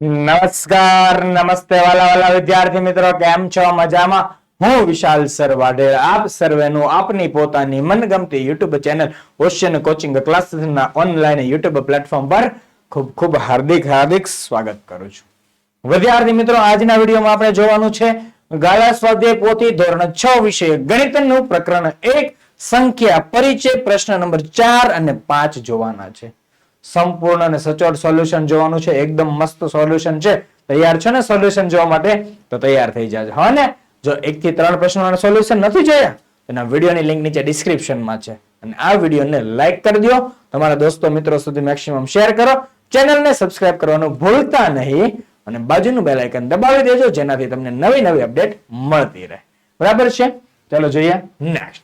નમસ્કાર, નમસ્તે વાલા વાલા વિદ્યાર્થી મિત્રો, કેમ છો? મજામાં? હું વિશાલ સર વાઢેર, આપ સર્વેનું આપની પોતાની મનગમતી યુટ્યુબ ચેનલ ઓશિયન કોચિંગ ક્લાસીસના ઓનલાઈન યુટ્યુબ પ્લેટફોર્મ પર ખૂબ ખૂબ હાર્દિક હાર્દિક સ્વાગત કરું છું. વિદ્યાર્થી મિત્રો, આજના વિડીયોમાં આપણે જોવાનું છે, ગાળા સ્વાધ્યાય પોથી ધોરણ છ વિષય ગણિતનું પ્રકરણ એક, સંખ્યા પરિચય પ્રશ્ન નંબર ચાર અને પાંચ જોવાના છે. સંપૂર્ણ અને સચોટ સોલ્યુશન જોવાનું છે. એકદમ મસ્ત સોલ્યુશન છે. તૈયાર છો ને સોલ્યુશન જોવા માટે? તો તૈયાર થઈ જાજો. હા ને? જો એક થી ત્રણ પ્રશ્નોના સોલ્યુશન નથી જોયા એના વિડીયોની લિંક નીચે ડિસ્ક્રિપ્શનમાં છે. અને આ વિડીયોને લાઇક કરી દો. તમારા દોસ્તો મિત્રો સુધી મેક્સિમમ શેર કરો. ચેનલને સબસ્ક્રાઇબ કરવાનું ભૂલતા નહીં. અને બાજુનું બેલ આઇકન દબાવી દેજો, જેનાથી તમને નવી નવી અપડેટ મળતી રહે. બરાબર છે? ચાલો જોઈએ. નેક્સ્ટ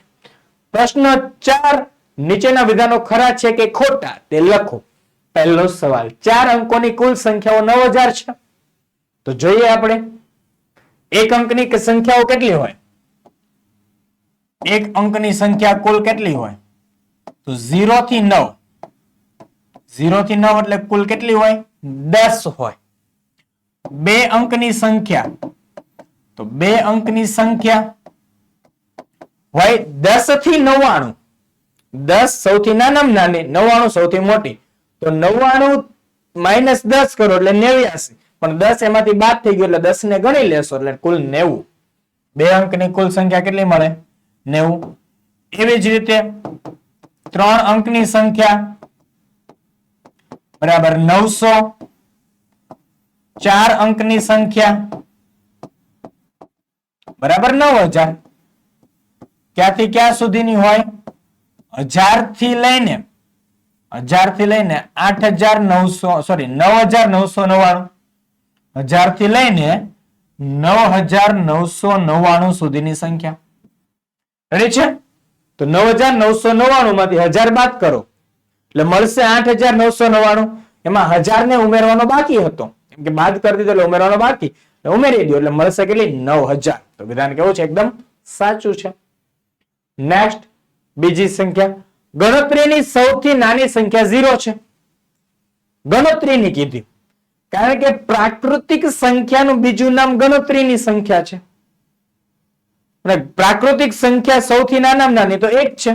પ્રશ્ન ચાર નીચેના વિધાનો ખરા છે કે ખોટા તે લખો. પહેલો સવાલ, ચાર અંકોની કુલ સંખ્યાઓ નવ હજાર છે. તો જોઈએ આપણે, એક અંકની સંખ્યાઓ કેટલી હોય? એક અંકની સંખ્યા કુલ કેટલી હોય? તો ઝીરો થી નવ. ઝીરો થી નવ એટલે કુલ કેટલી હોય? દસ હોય. બે અંકની સંખ્યા, તો બે અંકની સંખ્યા હોય દસથી નવ્વાણું. દસ સૌથી નાનામાં નાની, નવ્વાણું સૌથી મોટી. તો નવ્વાણું માઇનસ દસ કરો એટલે નેવ્યાસી. પણ દસ એમાંથી બાદ થઈ ગયું એટલે દસ ને ગણી લેશો એટલે કુલ નેવું. બે અંકની કુલ સંખ્યા કેટલી મળે? નેવું. એવી જ રીતે ત્રણ અંકની સંખ્યા બરાબર નવસો. ચાર અંકની સંખ્યા બરાબર નવ હજાર. ક્યાંથી ક્યાં સુધીની હોય? હજારથી લઈને હજારથી લઈને આઠ હજાર નવસો સોરી નવ હજાર નવસો નવ્વાણું. હજારથી લઈને નવ હજાર નવસો નવ્વાણું સુધીની સંખ્યા. રેડી છે? તો નવ હજાર નવસો નવ્વાણું માંથી હજાર બાદ કરો. એટલે મળશે આઠ હજાર નવસો નવ્વાણું. એમાં હજાર ને ઉમેરવાનો બાકી હતો. કેમ કે બાદ કરી દીધો એટલે ઉમેરવાનો બાકી. ઉમેરી દો એટલે મળશે કેટલી? નવ હજાર. તો વિધાન કેવું છે? એકદમ સાચું છે. નેક્સ્ટ બીજી સંખ્યા ગણતરીની સૌથી નાની સંખ્યા ઝીરો છે. ગણતરીની કીધી. કારણ કે પ્રાકૃતિક સંખ્યાનું બીજું નામ ગણતરીની સંખ્યા છે. પ્રાકૃતિક સંખ્યા સૌથી નાના નાની તો એક છે.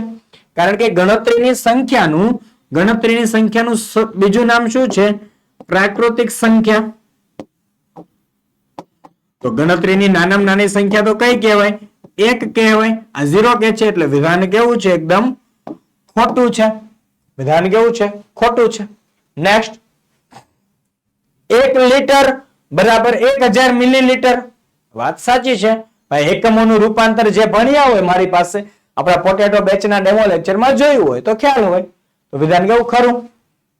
કારણ કે ગણતરીની સંખ્યાનું ગણતરીની સંખ્યાનું બીજું નામ શું છે? પ્રાકૃતિક સંખ્યા. તો ગણતરીની નાનામાં નાની સંખ્યા તો કઈ કહેવાય? એક કહેવાય આ ઝીરો કે છે એટલે વિધાન કેવું છે એકદમ ખોટું છે. વિધાન કેવું છે? ખોટું છે. નેક્સ્ટ એક લીટર બરાબર એક હજાર મિલીલીટર વાત સાચી છે. ભાઈ, એકમોનું રૂપાંતર જે ભણ્યા હોય મારી પાસે, આપણા પોટેટો બેચના ડેમો લેક્ચરમાં જોયું હોય તો ખ્યાલ હોય. તો વિધાન કેવું? ખરું.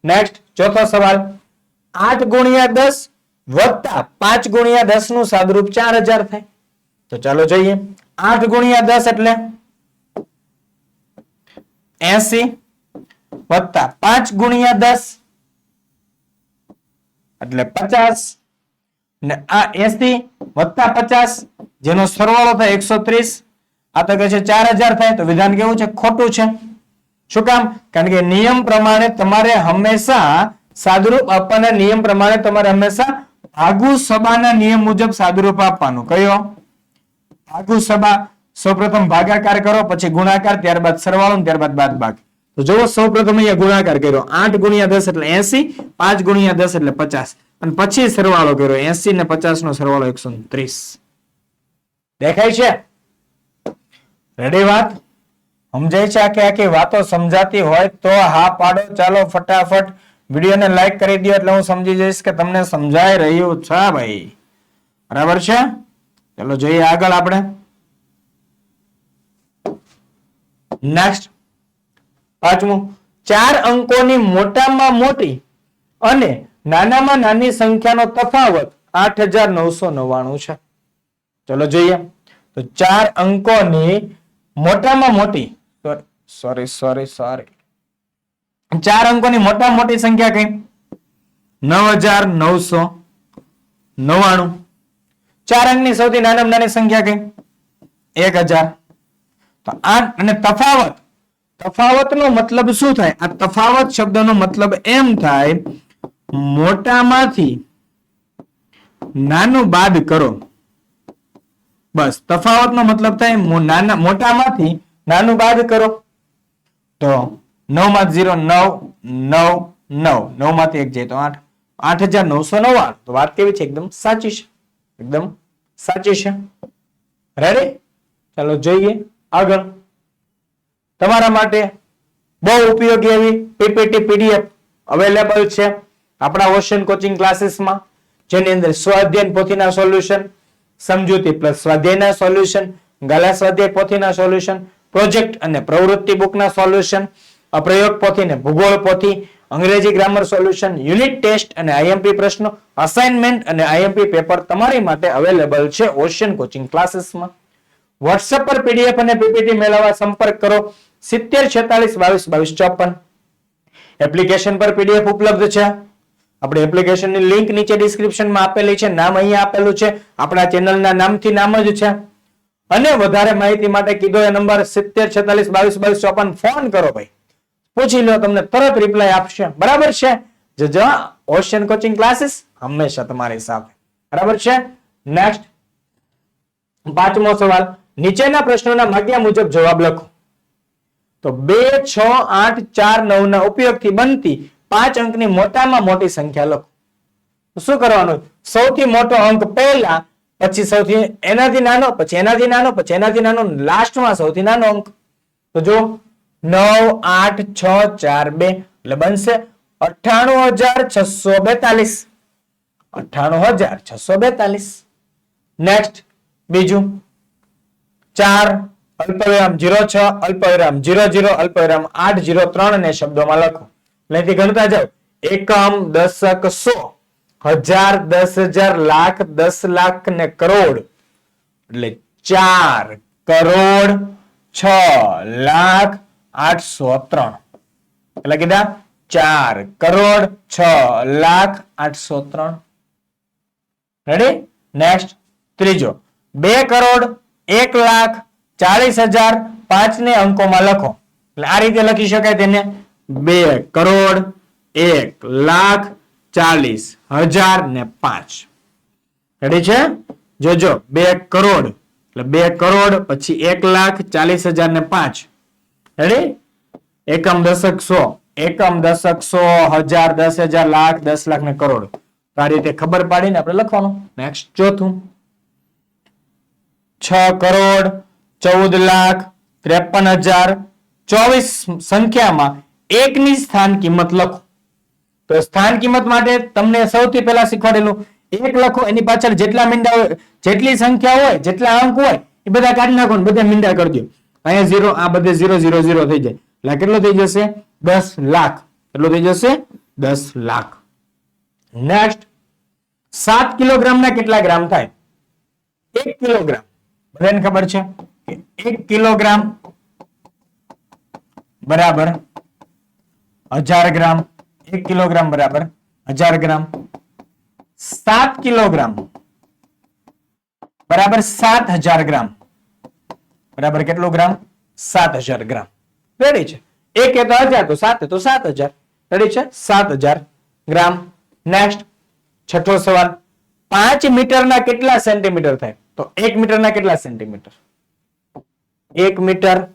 નેક્સ્ટ ચોથો સવાલ. આઠ ગુણ્યા દસ વત્તા પાંચ ગુણ્યા દસનું સાદરૂપ ચાર હજાર થાય. તો ચાલો જોઈએ. આઠ ગુણ્યા દસ એટલે એસી વત્તા પાંચ ગુણ્યા દસ એટલે પચાસ ને આ એસી વત્તા પચાસ જેનો સરવાળો થાય એકસો ત્રીસ. આ તો કહે છે ચાર હજાર થાય તો વિધાન કેવું છે? ખોટું છે. શું કામ? કારણ કે નિયમ પ્રમાણે તમારે હંમેશા સાદુરૂપ આપવાના નિયમ પ્રમાણે તમારે હંમેશા ભાગુ સભાના નિયમ મુજબ સાદુરૂપ આપવાનું. કયો? ભાગુ સભા સૌપ્રથમ ભાગાકાર કરો, પછી ગુણાકાર, ત્યારબાદ સરવાળો ત્યારબાદ બાદ ભાગ તો જુઓ સૌપ્રથમ અહીંયા ગુણાકાર કર્યો. આઠ ગુણ્યા દસ એટલે એસી, પાંચ ગુણ્યા દસ એટલે પચાસ. અને પછી સરવાળો કર્યો. એસી ને પચાસ નો સરવાળો એકસો ત્રીસ. દેખાય છે? રેડી વાત? સમજાય છે આખી આખી? વાતો સમજાતી હોય તો હા પાડો. ચાલો ફટાફટ વિડીયોને લાઈક કરી દો એટલે હું સમજી જઈશ કે તમને સમજાઈ રહ્યું છે ભાઈ. બરાબર છે? ચલો જોઈએ આગળ આપણે. નેક્સ્ટ પાંચમું. ચાર અંકોની મોટામાં મોટી અને નાનામાં નાની સંખ્યાનો તફાવત આઠ હજાર નવસો નવ્વાણું છે. ચલો જોઈએ. તો ચાર અંકોની મોટામાં મોટી સોરી સોરી સોરી ચાર અંકોની મોટામાં મોટી સંખ્યા કઈ? નવ હજાર નવસો નવ્વાણું. ચાર અંકની સૌથી નાનામાં નાની સંખ્યા કઈ? એક તો આ અને તફાવત. તફાવતનો મતલબ શું થાય? આ તફાવત શબ્દનો મતલબ એમ થાય, મોટામાંથી નાનું બાદ કરો. બસ, તફાવતનો મતલબ થાય નાના, મોટામાંથી નાનું બાદ કરો. તો નવમાં ઝીરો નવ નવ નવ. નવમાંથી એક જાય તો આઠ. આઠ હજાર નવસો નવ્વાણું. તો વાત કેવી છે? એકદમ સાચી છે. એકદમ સાચી છે? રેડી ચાલો જોઈએ આગળ. તમારા માટે બહુ ઉપયોગી એવી પીપીટી પીડીએફ અવેલેબલ છે. આપણા ઓશન કોચિંગ ક્લાસીસમાં જેની અંદર સ્વાધ્યાયન પોથીના સોલ્યુશન સમજૂતી પ્લસ સ્વાધ્યાયના સોલ્યુશન ગાલા સ્વાધ્યાય પોથીના સોલ્યુશન પ્રોજેક્ટ અને પ્રવૃત્તિ બુકના સોલ્યુશન અપ્રયોગ પોથી ને ભૂગોળ પોથી અંગ્રેજી ગ્રામર સોલ્યુશન યુનિટ ટેસ્ટ અને આઈએમપી પ્રશ્નો અસાઇનમેન્ટ અને આઈએમપી પેપર તમારી માટે અવેલેબલ છે ઓશિયન કોચિંગ ક્લાસીસમાં વોટ્સએપ પર પીડીએફ અને પીપીટી મેળવવા સંપર્ક કરો. સિત્તેર છેતાલીસ બાવીસ બાવીસ, ચોપન. એપ્લિકેશન પર પીડીએફ ઉપલબ્ધ છે. આપણે એપ્લિકેશનની લિંક નીચે ડિસ્ક્રિપ્શનમાં આપેલી છે. નામ અહીંયા આપેલું છે. આપણા ચેનલના નામથી નામ જ છે. અને વધારે માહિતી માટે કીધો એ નંબર સિત્તેર છેતાલીસ બાવીસ બાવીસ, ચોપન. ફોન કરો ભાઈ. પૂછી લો, તમને તરત રિપ્લાય આપશે. બરાબર છે? જજો ઓશિયન કોચિંગ ક્લાસીસ હંમેશા તમારી સાથે. બરાબર છે? નેક્સ્ટ પાંચમો સવાલ. નીચેના પ્રશ્નોના માગ્યા મુજબ જવાબ લખો. તો બે, છ, આઠ, ચાર નવ ના ઉપયોગથી બનતી પાંચ અંકની મોટામાં મોટી સંખ્યા લખો. શું કરવાનું? સૌથી મોટો અંક પહેલા, પછી સૌથી એનાથી નાનો, પછી એનાથી નાનો, પછી એનાથી નાનો લાસ્ટમાં સૌથી નાનો અંક. તો જો નવ આઠ છ ચાર બે એટલે બનશે અઠાણું હજાર છસો બેતાલીસ. અઠાણું હજાર છસો બેતાલીસ. નેક્સ્ટ બીજું. ચાર, અલ્પવિરામ જીરો છ, અલ્પવિરામ જીરો જીરો, અલ્પવિરામ આઠ જીરો ત્રણ ને શબ્દોમાં લખો. એટલે ગણતા જાઓ. એકમ, દશક, સો. હજાર, દસ હજાર, લાખ, દસ લાખ ને કરોડ. એટલે ચાર કરોડ છ લાખ આઠસો ત્રણ. એટલે કીધા ચાર કરોડ છ લાખ આઠસો ત્રણ. રેડી નેક્સ્ટ ત્રીજો. બે કરોડ એક લાખ ચાલીસ હજાર પાંચ ને અંકોમાં લખો. એટલે આ રીતે લખી શકાય તેને. બે કરોડ એક લાખ ચાલીસ હજાર ને પાંચ. રેડી છે? જોજો. બે કરોડ. એટલે બે કરોડ પછી એક લાખ ચાલીસ હજાર ને પાંચ. રેડી એકમ દશક સો. એકમ દશક સો, હજાર, દસ હજાર, લાખ, દસ લાખ ને કરોડ. આ રીતે ખબર પાડીને આપણે લખવાનું. નેક્સ્ટ ચોથું. છ કરોડ, ચૌદ લાખ, ત્રેપન હજાર. ચોવીસ સંખ્યામાં એકની સ્થાન કિંમત લખો. તો સ્થાન કિંમત માટે તમને સૌથી પહેલા શીખવાડેલું એક લખો, એની પાછળ જેટલા મીંડા હોય, જેટલી સંખ્યા હોય, જેટલા અંક હોય, એ બધા કાઢી નાખો બધા મીંડા કરી દો. અહીંયા ઝીરો આ બધે ઝીરો ઝીરો ઝીરો થઈ જાય. એટલે કેટલો થઈ જશે? દસ લાખ. કેટલો થઈ જશે? દસ લાખ. નેક્સ્ટ સાત કિલોગ્રામના કેટલા ગ્રામ થાય? એક કિલોગ્રામ. બધાને ખબર છે કે એક કિલોગ્રામ બરાબર હજાર ગ્રામ. એક કિલોગ્રામ બરાબર હજાર ગ્રામ. સાત કિલોગ્રામ. બરાબર સાત હજાર ગ્રામ. બરાબર કેટલો ગ્રામ? સાત હજાર ગ્રામ. રેડી છે? એક એ તો હજાર, તો સાત તો સાત હજાર. રેડી છે? સાત હજાર ગ્રામ. નેક્સ્ટ છઠ્ઠો સવાલ. પાંચ મીટરના કેટલા સેન્ટીમીટર થાય? તો એક મીટરના કેટલા સેન્ટીમીટર? એક મીટર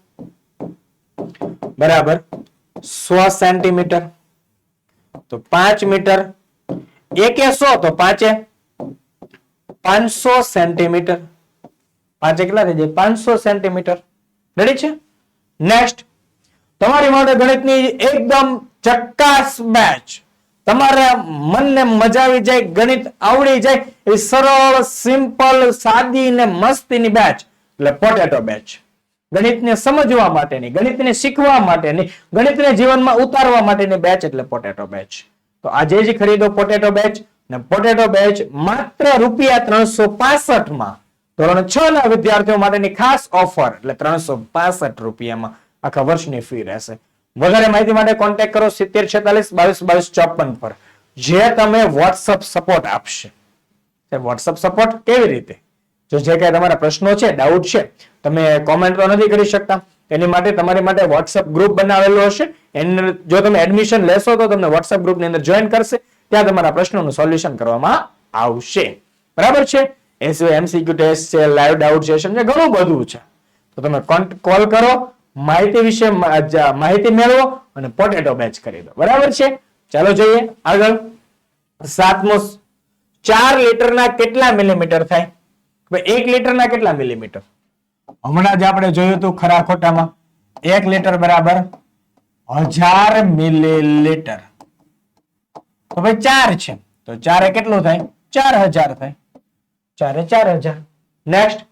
બરાબર સો સેન્ટીમીટર. તો પાંચ મીટર એકે સો, તો પાંચે પાંચસો સેન્ટીમીટર. પાંચે કેટલા થઈ જાય? પાંચસો સેન્ટીમીટર. રેડી છે? નેક્સ્ટ તમારી માટે ગણિતની એકદમ ચક્કાસ બેચ તમારા મનને મજા આવી જાય, ગણિત આવડી જાય એ સરળ સિમ્પલ સાદી ને મસ્તીની બેચ એટલે પોટેટો બેચ ગણિતને સમજવા માટેની, ગણિતને શીખવા માટેની, ગણિતને જીવનમાં ઉતારવા માટેની બેચ એટલે પોટેટો બેચ તો આજે જ ખરીદો પોટેટો બેચ ને પોટેટો બેચ માત્ર રૂપિયા ત્રણસો પાસઠમાં ધોરણ છ ના વિદ્યાર્થીઓ માટેની ખાસ ઓફર એટલે ત્રણસો પાસઠ રૂપિયામાં આખા વર્ષની ફી રહેશે. વધારે માહિતી માટે કોન્ટેક્ટ કરો સિત્તેર છેતાલીસ બાવીસ બાવીસ ચોપન પર. જે તમે વોટ્સઅપ સપોર્ટ આપશે. વોટ્સઅપ સપોર્ટ કેવી રીતે? જો જે કઈ તમારા પ્રશ્નો છે ડાઉટ છે, તમે કોમેન્ટ તો નથી કરી શકતા. એની માટે તમારી માટે વોટ્સઅપ ગ્રુપ બનાવેલો હશે. એની જો તમે એડમિશન લેશો તો તમને વોટ્સઅપ ગ્રુપની અંદર જોઈન કરશે. ત્યાં તમારા પ્રશ્નોનું સોલ્યુશન કરવામાં આવશે. બરાબર છે? એ એમસીક્યુ ટેસ્ટ છે લાઈવ ડાઉટ સેશન છે ઘણું બધું છે. તો તમે કોલ કરો, માહિતી વિશે માહિતી મેળવો અને પોટેટો બેચ કરી દો. બરાબર છે? ચાલો જોઈએ. આગળ. સાતમો ચાર લીટરના કેટલા મિલીમીટર થાય? એક લીટરના કેટલા મિલીમીટર હમણાં જ આપણે જોયું હતું ખરા ખોટામાં. એક લીટર બરાબર હજાર મિલીલીટર તો ભાઈ ચાર છે. તો ચારે કેટલું થાય? ચાર હજાર થાય. ચારે ચાર હજાર. નેક્સ્ટ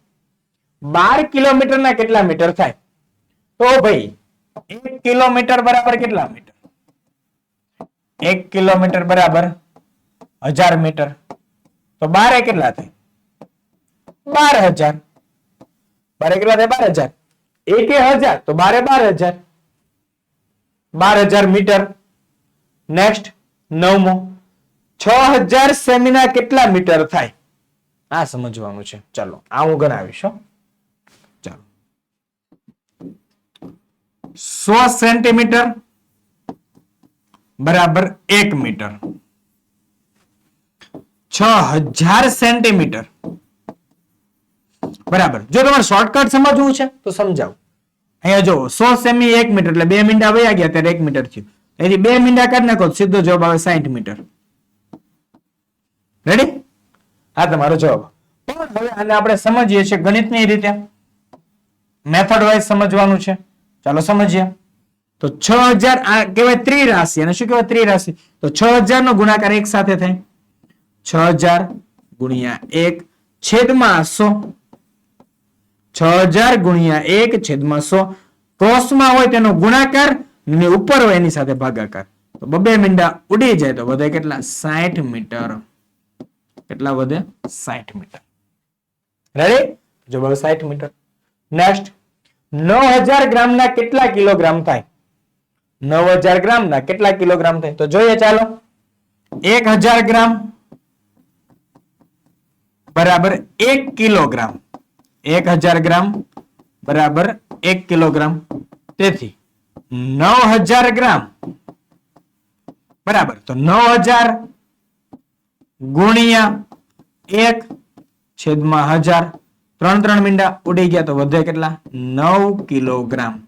બાર કિલોમીટરના કેટલા મીટર થાય? તો ભાઈ, એક કિલોમીટર બરાબર કેટલા મીટર? એક કિલોમીટર બરાબર હજાર મીટર. તો બારે કેટલા થાય? બાર હજાર. બારે કેટલા થાય? બાર હજાર. એકે હજાર. તો બારે બાર હજાર. બાર હજાર મીટર. નેક્સ્ટ નવમો. છ હજાર સેમીના કેટલા મીટર થાય? આ સમજવાનું છે. ચાલો, આ હું ગણાવીશ. ચાલો. સો સેન્ટીમીટર બરાબર એક મીટર. છ હજાર સેન્ટીમીટર. બરાબર. જો તમારે શોર્ટકટ સમજવું છે, તો સમજાવું. અહીંયા જો સો સેમી એક મીટર, એટલે બે મીંડા વયા ગયા ત્યારે એક મીટર થયું. એથી બે મીંડા કાઢી નાખો, સીધો જવાબ આવે સાઈઠ મીટર. રેડી આ તમારો જવાબ. પણ હવે આને આપણે સમજીએ છીએ ગણિતની રીતે. મેથડ વાઇઝ સમજવાનું છે. ચાલો સમજીએ. તો છ હજાર આ કહેવાય ત્રિરાશિ. અને શું કહેવાય ત્રિરાશિ? તો છ હજાર નો ગુણાકાર એક સાથે થાય. છ હજાર ગુણ્યા એક છેદમાં સો. છ હજાર ગુણ્યા એક છેદમાં સો. ક્રોસમાં હોય તેનો ગુણાકાર ને ઉપર હોય એની સાથે ભાગાકાર. તો બબે મીંડા ઉડી જાય તો વધે કેટલા? સાઠ મીટર. કેટલા વધે? સાઠ મીટર. રેડી જો બહુ સાઠ મીટર. નેક્સ્ટ નવ હજાર ગ્રામના કેટલા કિલોગ્રામ થાય? નવ હજાર ગ્રામના કેટલા કિલોગ્રામ થાય? તો જોઈએ ચાલો. એક હજાર ગ્રામ બરાબર એક કિલોગ્રામ. એક હજાર ગ્રામ બરાબર એક કિલોગ્રામ. તેથી નવ હજાર ગ્રામ. બરાબર. તો નવ હજાર ગુણ્યા એક છેદમાં હજાર. ત્રણ ત્રણ મીંડા ઉડી ગયા તો વધે કેટલા? નવ કિલોગ્રામ.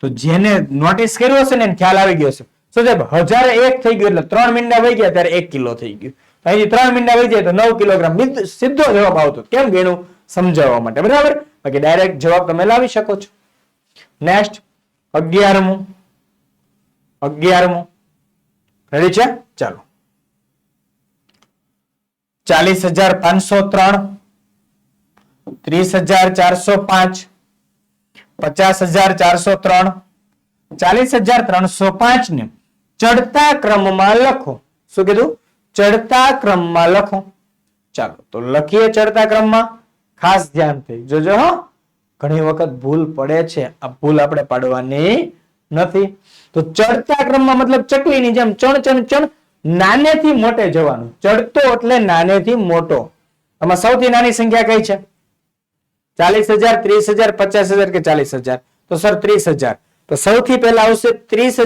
તો જેને નોટિસ કર્યું હશે ને ખ્યાલ આવી ગયો હશે. શું સાહેબ? હજારે એક થઈ ગયું એટલે ત્રણ મીંડા વહી ગયા ત્યારે એક કિલો થઈ ગયું. અહીંથી ત્રણ મીંડા વહી જાય તો નવ કિલોગ્રામ. સીધો જવાબ આવતો. કેમ ગણું સમજાવવા માટે. બરાબર? બાકી ડાયરેક્ટ જવાબ તમે લાવી શકો છો. નેક્સ્ટ અગિયારમું. અગિયારમું. રેડી છે? ચાલો. ચાલીસ હજાર પાંચસો ત્રણ, ત્રીસ હજાર ચારસો પાંચ, પચાસ હજાર ચારસો ત્રણ, ચાલીસ હજાર ત્રણસો પાંચ ને ચડતા ક્રમમાં લખો. શું કીધું? ચડતા ક્રમમાં લખો. ચાલો, તો લખીએ ચડતા ક્રમમાં. ખાસ ધ્યાનથી જોજો, હો. ઘણી વખત ભૂલ પડે છે. આ ભૂલ આપણે પાડવાની નથી. તો ચડતા ક્રમમાં મતલબ ચકલીની જેમ ચણ ચણ ચણ નાનેથી મોટે જવાનું. ચડતો એટલે નાનેથી મોટો. આમાં સૌથી નાની સંખ્યા કઈ છે? ચાલીસ હજાર, ત્રીસ હજાર, પચાસ હજાર કે ચાલીસ હજાર? તો સર, ત્રીસ તો સૌથી પહેલા આવશે ત્રીસ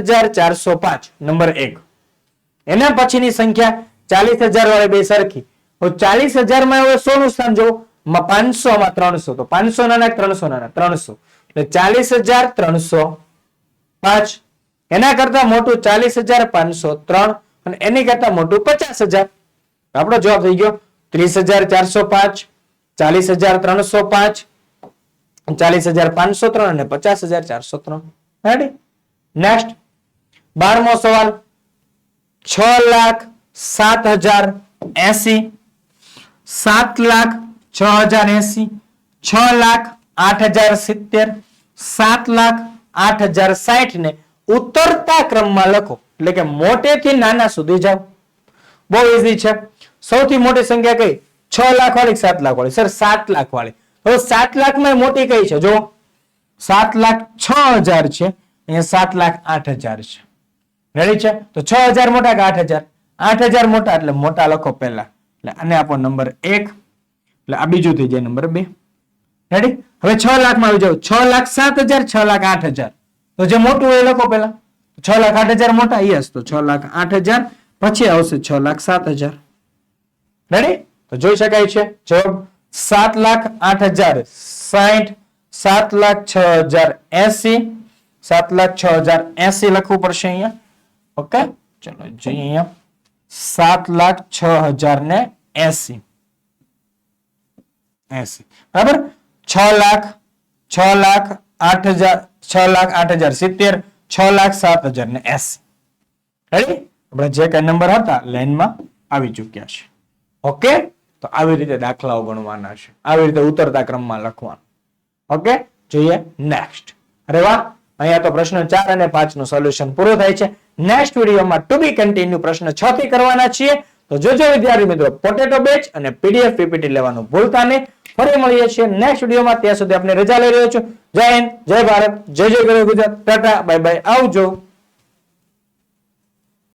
નંબર એક. એના પછીની સંખ્યા ચાલીસ હજાર વાળી બે સરખી. ચાલીસ હજારમાં હવે સો નું સ્થાન જુઓ. પાંચસો માં ત્રણસો. તો પાંચસો નાના ત્રણસો નાના? ત્રણસો. એટલે ચાલીસ હજાર ત્રણસો પાંચ. એના કરતા મોટું ચાલીસ હજાર પાંચસો ત્રણ. અને એની કરતા મોટું પચાસ હજાર. આપણો જવાબ થઈ ગયો ત્રીસ હજાર ચારસો પાંચ, ચાલીસ હજાર ત્રણસો પાંચ, ચાલીસ હજાર પાંચસો ત્રણ અને પચાસ હજાર ચારસો ત્રણ. રેડી નેક્સ્ટ બારમો સવાલ. છ લાખ સાત હજાર એસી. સાત લાખ છ હજાર એસી. છ લાખ આઠ હજાર સિત્તેર. સાત લાખ આઠ હજાર સાઠ ને ઉતરતા ક્રમમાં લખો. એટલે કે મોટેથી નાના સુધી જાઓ. બહુ ઇઝી છે. સૌથી મોટી સંખ્યા કઈ? છ લાખ વાળી સાત લાખ વાળી સર, સાત લાખ વાળી હવે સાત લાખમાં મોટી કઈ છે? જો સાત લાખ છ હજાર છે. અહીંયા સાત લાખ આઠ હજાર છે. રેડી છે? તો છ હજાર મોટા કે આઠ હજાર? આઠ હજાર મોટા એટલે મોટા લખો પહેલા. એટલે આને આપો નંબર એક. એટલે આ બીજું થઈ જાય નંબર બે. રેડી હવે છ લાખમાં આવી જાવ છ લાખ સાત હજાર, છ લાખ આઠ હજાર. તો જે મોટું હોય એ લખો પહેલા. છ લાખ આઠ હજાર મોટા યસ તો છ લાખ આઠ હજાર, પછી આવશે છ લાખ સાત હજાર. રેડી તો તો જોઈ શકાય છે, જવાબ સાત લાખ આઠ હજાર સાઠ સાત લાખ છ હજાર એસી, સાત લાખ છ હજાર એસી લખવું પડશે અહીંયા. ઓકે? ચલો જોઈએ અહીંયા. સાત લાખ છ હજાર ને એસી. એસી. બરાબર? છ લાખ છ લાખ આઠ હજાર, છ લાખ આઠ હજાર સિત્તેર છ લાખ સાત હજાર ને એસી. રેડી આપણે જે કઈ નંબર હતા લાઈનમાં આવી ચૂક્યા છે. ઓકે તો આવી રીતે દાખલાઓ ગણવાના છે. આવી રીતે ઉતરતા ક્રમમાં લખવાનું. ઓકે જોઈએ નેક્સ્ટ અરે વાહ! અહીંયા તો પ્રશ્ન ચાર અને પાંચનું સોલ્યુશન પૂરું થાય છે. નેક્સ્ટ વિડીયોમાં ટુ બી કન્ટિન્યુ પ્રશ્ન છ થી કરવાના છીએ. તો જોજો વિદ્યાર્થી મિત્રો પોટેટો બેચ અને પીડીએફ પીપીટી લેવાનું ભૂલતા નહીં. ફરી મળીએ છીએ નેક્સ્ટ વિડીયોમાં. ત્યાં સુધી આપણે રજા લઈ રહ્યો છું. જય હિન્દ, જય ભારત, જય જય ગરવ ગુજરાત. Tata, bye bye. આવજો.